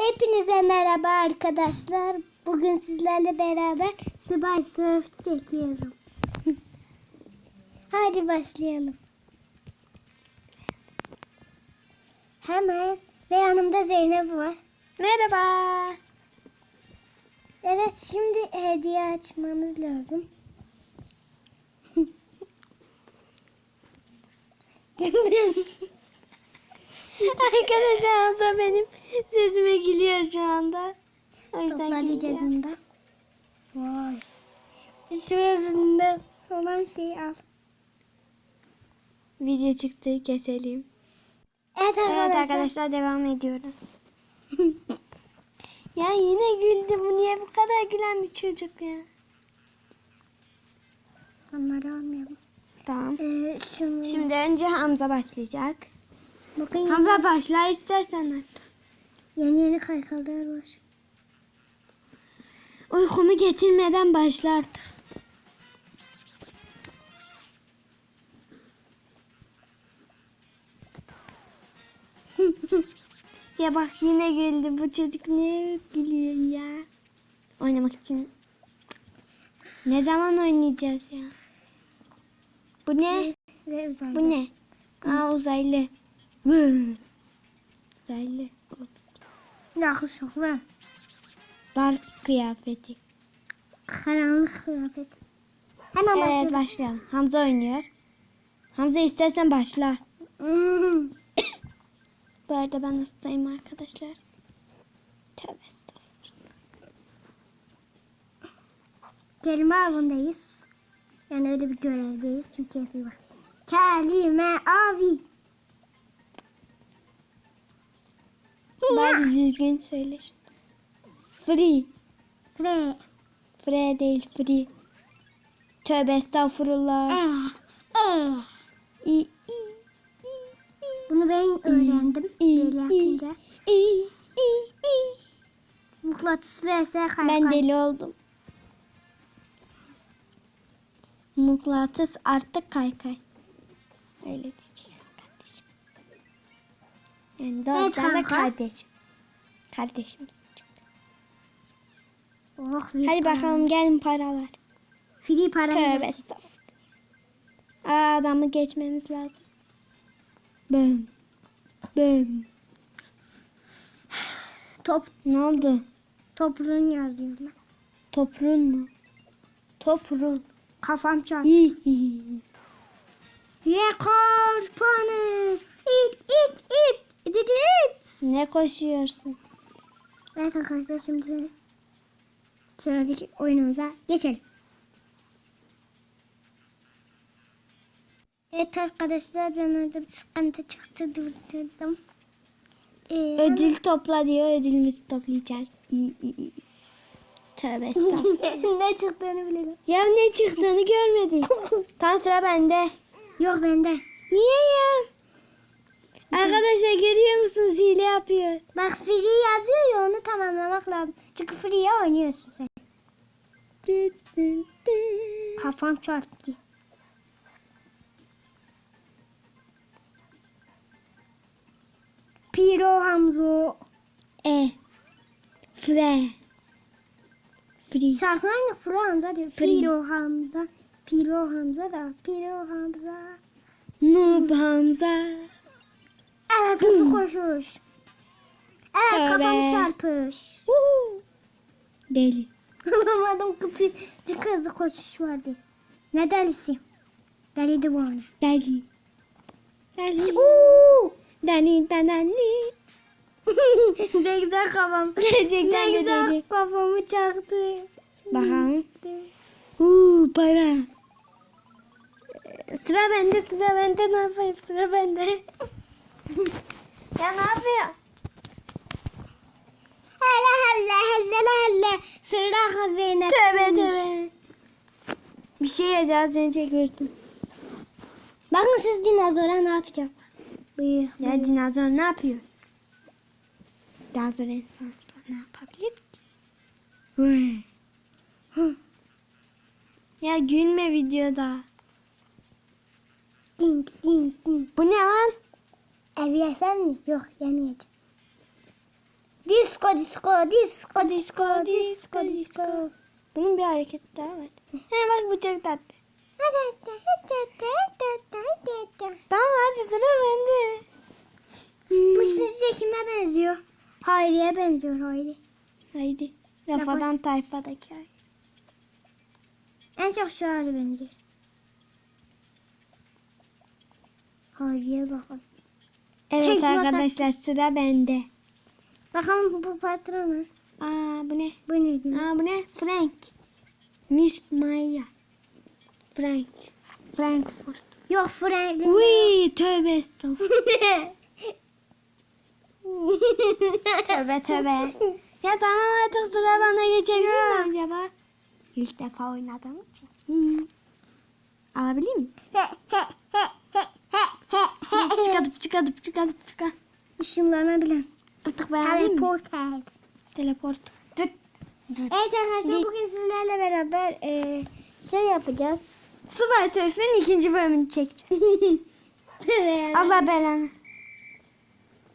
Hepinize merhaba arkadaşlar. Bugün sizlerle beraber Subay Surf çekiyorum. Hadi başlayalım. Hemen ve yanımda Zeynep var. Merhaba. Evet şimdi hediye açmamız lazım. Arkadaşlar Hamza benim sesime gülüyor şu anda. O yüzden gülüyor. cezinde. Vay. Şurasında olan şeyi al. Video çıktı keselim. Evet arkadaşlar. Evet arkadaşlar devam ediyoruz. ya yine güldü. Bu niye bu kadar gülen bir çocuk ya? Onları almayalım. Tamam. Ee, şunu. Şimdi önce Hamza başlayacak. Bakın yeni, Hamza başla istersen artık. yeni yeni kaykıllar var. Uykumu getirmeden başla artık. ya bak yine güldü. Bu çocuk niye gülüyor ya? Oynamak için. Ne zaman oynayacağız ya? Bu ne? Bu ne? Aa uzaylı. Vı. Uzaylı. Yakışıklı. Dar kıyafeti. Karanlık kıyafet. Hemen Evet başlayalım. başlayalım. Hamza oynuyor. Hamza istersen başla. Hmm. Bu arada ben hastayım arkadaşlar. Tövbe estağfurullah. Kelime avındayız. Yani öyle bir görevdeyiz. Çünkü bak. Kelime avi. Bari düzgün söyle. Free. Re. Free değil free. Tövbe estağfurullah. Eh. Eh. İ, i, Bunu ben öğrendim. Böyle yapınca. Mıknatıs vs kaykay. Ben deli oldum. Mıknatıs artık kaykay. Öyle diyeceksin kardeşim. Yani doğrusu da kanka? kardeşim. Kardeşimsin. Oh, Hadi para. bakalım gelin paralar. Free para. Tövbe estağfurullah. Adamı geçmemiz lazım. Bım. Bım. Top, Ne oldu? toprağın yazıyorlar. Toprun mu? Toprun. Kafam çarp. İyi iyi. Ye korpanı. İt it. İt it it. Ne koşuyorsun? Evet arkadaşlar şimdi sıradaki oyunumuza geçelim. Evet arkadaşlar ben orada bir sıkıntı çıktı durdurdum. Ee, Ödül topla diyor. Ödülümüzü toplayacağız. İyi iyi iyi. Tövbe estağfurullah. ne çıktığını biliyorum. ya ne çıktığını görmedik. Tam sıra bende. Yok bende. Niye ya? Arkadaşlar görüyor musunuz? Hile yapıyor. Bak free yazıyor ya onu tamamlamak lazım. Çünkü free'ye oynuyorsun sen. Kafam çarptı. Piro Hamzo. E. Fre. Free. Şarkı aynı Piro Hamza diyor. Piro Hamza. Piro Hamza da. Piro Hamza. Noob Hamza. Evet hızlı koşuş. Evet Tövbe. kafam çarpış. Deli. Anlamadım küçük hızlı koşuş vardı. Ne delisi? Deliydi bu ona. Deli. Deli. Uuu. Deli deli. ne güzel kafam. Gerçekten ne de güzel deli. kafamı çaktı. Bakalım. Uuu para. Sıra bende sıra bende ne yapayım sıra bende. Ya ne yapıyor? Hele hele hele hele. Sıra hazine. Tövbe tövbe. Bir şey yedi az önce gördüm. Bakın siz dinozora ne yapacak? Bıyık. Ya dinozor ne yapıyor? Dinozor insanlar ne yapabilir ki? Ya gülme videoda. Ding ding ding. Bu ne lan? Ev yesen mi? Yok yemeyeceğim. Disk Disco disco disco Disco, disco, disco. Bunun bir hareketi daha var. He bak bu çok tatlı. Tamam hadi sıra bende. Bu sizce kime benziyor? Hayri'ye benziyor Hayri. Haydi. Rafadan tayfadaki hayır. En çok şu hali benziyor. Hayri'ye bakın. Evet Tekme arkadaşlar sıra bende. Bakalım bu, patronu. Aa bu ne? Bu ne? Aa bu ne? Frank. Miss Maya. Frank. Frankfurt. Yok Franklin. Uy tövbe estağfurullah. tövbe tövbe. Ya tamam artık sıra bana geçebilir mi acaba? İlk defa oynadığım için. Alabilir miyim? Çıkartıp çıkartıp çıkartıp çıkar. Işınlanabilen. Artık alayım mı? Teleporter. Teleport. Dıt. Evet arkadaşlar Ne? bugün sizlerle beraber e, şey yapacağız. Süper Surf'ün ikinci bölümünü çekeceğim. Evet. Allah belanı.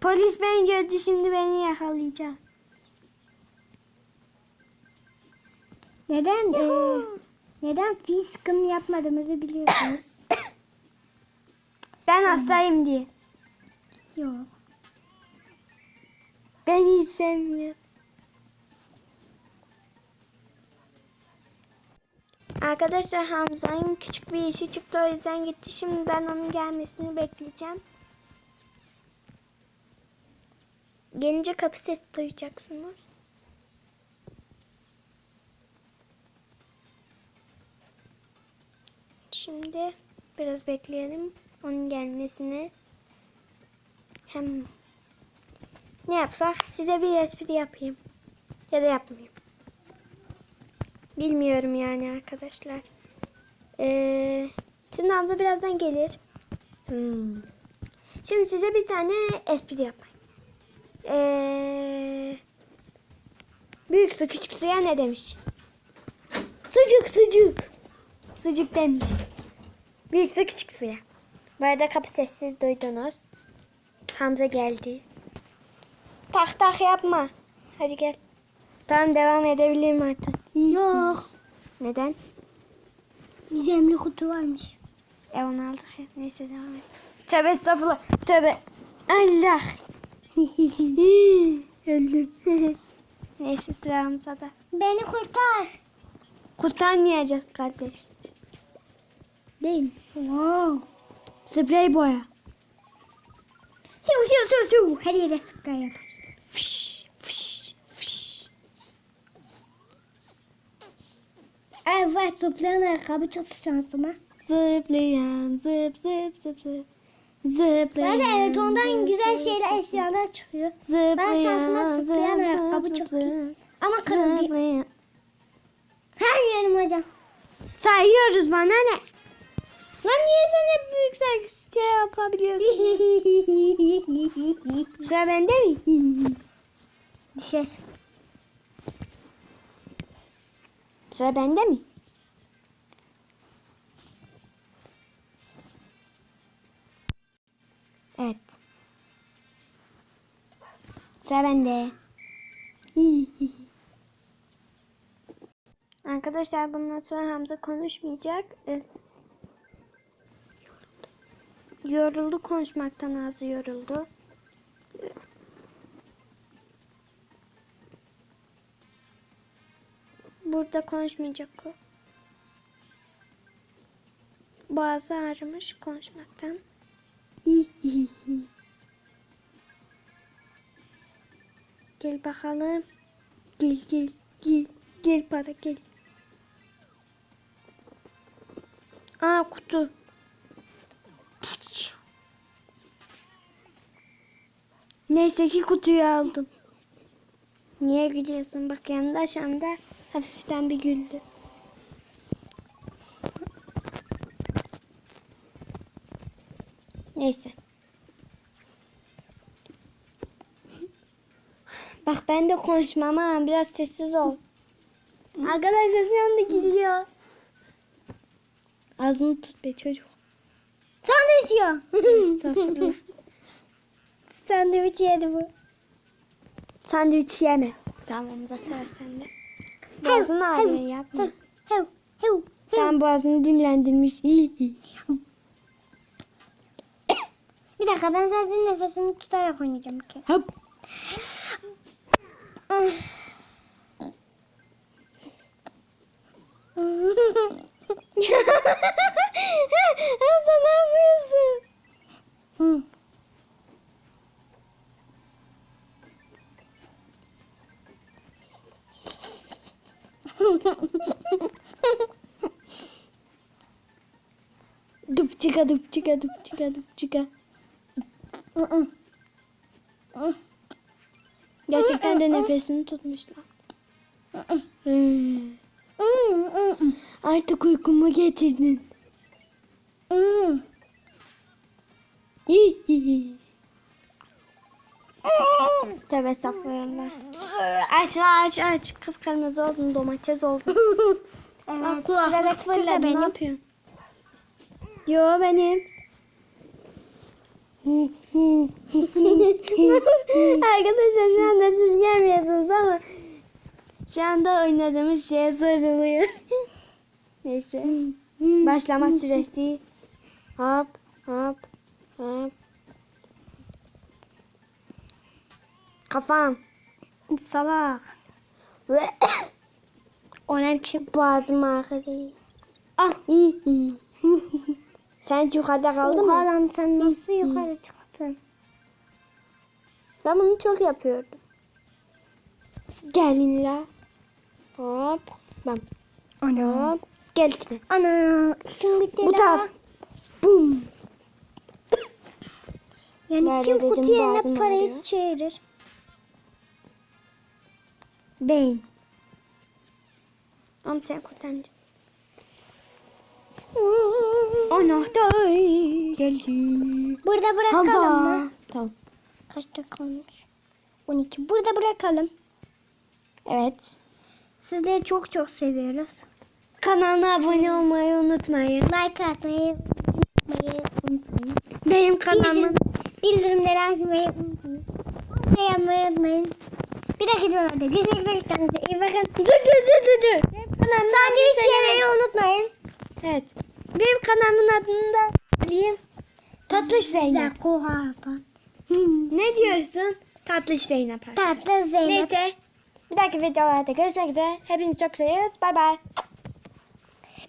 Polis beni gördü şimdi beni yakalayacak. Neden e, neden fiskım yapmadığımızı biliyorsunuz. Ben hastayım diye. Yok. Beni hiç sevmiyor. Arkadaşlar Hamza'nın küçük bir işi çıktı o yüzden gitti. Şimdi ben onun gelmesini bekleyeceğim. Gelince kapı sesi duyacaksınız. Şimdi biraz bekleyelim onun gelmesini. Hem ne yapsak size bir espri yapayım. Ya da yapmayayım. Bilmiyorum yani arkadaşlar. Ee, şimdi Hamza birazdan gelir. Hmm. Şimdi size bir tane espri yapayım. Ee, büyük su küçük suya ne demiş? Sucuk sucuk. Sucuk demiş. Büyük su küçük suya. Bu arada kapı sesi duydunuz. Hamza geldi. Tak tak yapma. Hadi gel. Tamam devam edebilirim artık. Yok. Neden? Gizemli kutu varmış. E onu aldık ya. Neyse devam et. Tövbe estağfurullah. Tövbe. Allah. Öldüm. Neyse sıra Hamza'da. Beni kurtar. Kurtarmayacağız kardeş. Değil mi? Wow. Sprey boya. Şu şu şu şu. Her yere sıkar yapar. Fış, fış, fış. Evet zıplayan ayakkabı çıktı şansıma. Zıplayan zıp zıp zıp zıp. Zıplayan. Ben evet ondan güzel şeyler eşyalar çıkıyor. Zıplayan şansıma zıplayan zıp, ayakkabı çıktı. zıp. Ama kırıldı. Zıplayan. Her yerim hocam. Sayıyoruz bana ne? Lan niye sen hep büyük şey yapabiliyorsun? Sıra bende mi? Düşer. Sıra bende mi? Evet. Sıra bende. Arkadaşlar bundan sonra Hamza konuşmayacak. Yoruldu konuşmaktan ağzı yoruldu. Burada konuşmayacak o. Boğazı ağrımış konuşmaktan. gel bakalım. Gel gel gel. Gel para gel. Aa kutu. Neyse ki kutuyu aldım. Niye gülüyorsun? Bak yanında anda hafiften bir güldü. Neyse. Bak ben de konuşmam ha. Biraz sessiz ol. Arkadaşlar şu anda gülüyor. Ağzını tut be çocuk. Sandviç yiyor. Estağfurullah. Sandviç yedi bu. Sandviç yeme. Tamam Hamza sıra sende. Boğazını ağrıyor yapma. Hev, hev, hev. Tam boğazını dinlendirmiş. Bir dakika ben sadece nefesimi tutarak oynayacağım kere. Hop. Hamza ne yapıyorsun? Dupçika dupçika dupçika dupçika. Gerçekten de nefesini tutmuşlar. Hmm. Artık uykumu getirdin. İyi. Tövbe estağfurullah. Aç aç aç. Kıpkırmızı oldun domates oldun. Evet, Kulaklık fırladı ne yapıyorsun? Yo benim. Arkadaşlar şu anda siz gelmiyorsunuz ama şu anda oynadığımız şeye sarılıyor. Neyse. Başlama süresi. Hop hop hop. Kafam. Salak. Ve O ne biçim? boğazım ağrıyor. Ah. İyi iyi. Sen yukarıda kaldın Oha mı? lan sen nasıl yukarı çıktın? Ben bunu çok yapıyordum. Gelin la. Hop. Bam. Ana. Hop. Gel içine. Ana. Bitti Bu taraf. Bum. Yani Nerede kim kutu yerine parayı çevirir? Beyin. Ama sen kurtaracaksın. Anahtar geldi. Burada bırakalım Hamza. mı? Tamam. Kaç dakika olmuş? 12. Burada bırakalım. Evet. Sizleri çok çok seviyoruz. Kanalına abone olmayı unutmayın. Like atmayı unutmayın. unutmayın. Benim kanalım. Bildirim, bildirimleri açmayı unutmayın. Beğenmeyi unutmayın. Bir dahaki videolarda görüşmek üzere. Kendinize iyi bakın. Dur dur dur dur dur. Sandviç yemeyi unutmayın. Evet. Benim kanalımın adını da söyleyeyim. Tatlış Zeynep. Ne diyorsun? Tatlış Zeynep. Tatlı Zeynep. Neyse. Bir dahaki videolarda görüşmek üzere. Hepinizi çok seviyoruz. Bay bay.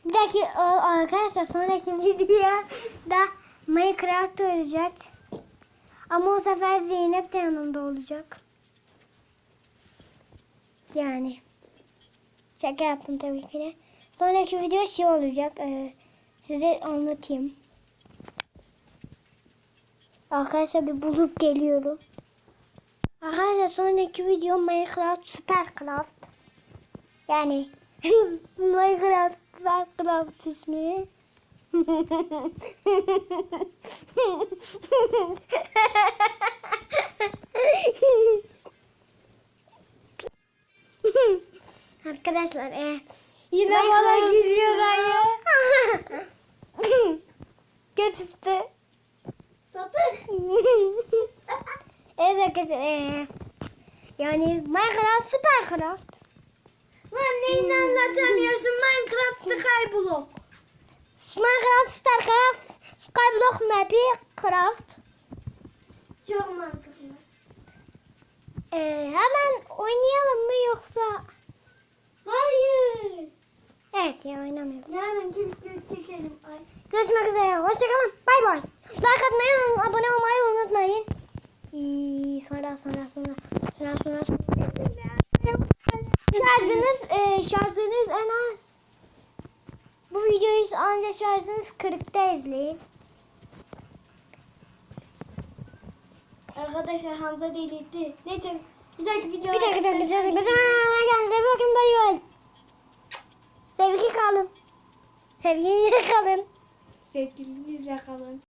Bir dahaki arkadaşlar sonraki videoda da Minecraft olacak. Ama o sefer Zeynep de yanımda olacak. Yani. Şaka yaptım tabii ki de. Sonraki video şey olacak. e, size anlatayım. Arkadaşlar bir bulup geliyorum. Arkadaşlar sonraki video Minecraft Supercraft. Yani Minecraft Supercraft ismi. Arkadaşlar e, Yine Minecraft- bana gülüyorlar ya. Götürdü. Sapık. evet arkadaşlar e, yani Minecraft Supercraft. Lan neyini anlatamıyorsun? Minecraft Skyblock. Minecraft Supercraft Skyblock Map'i Craft. Çok mantıklı. E, hemen oynayalım mı yoksa? Hayır. Evet ya oynamayalım. Hemen gidip çekelim. Ay. Görüşmek üzere. Hoşçakalın. Bay bay. Like atmayı, abone olmayı unutmayın. İyi, sonra sonra sonra sonra sonra. sonra. Şarjınız e, şarjınız en az. Bu videoyu ancak şarjınız 40'ta izleyin. Arkadaşlar Hamza delirdi. Neyse bir dahaki videoda. Bir dakika dakika. dakika. Kendinize bakın. Bay bay. Sevgi kalın. Sevgiyle kalın. Sevgilinizle kalın.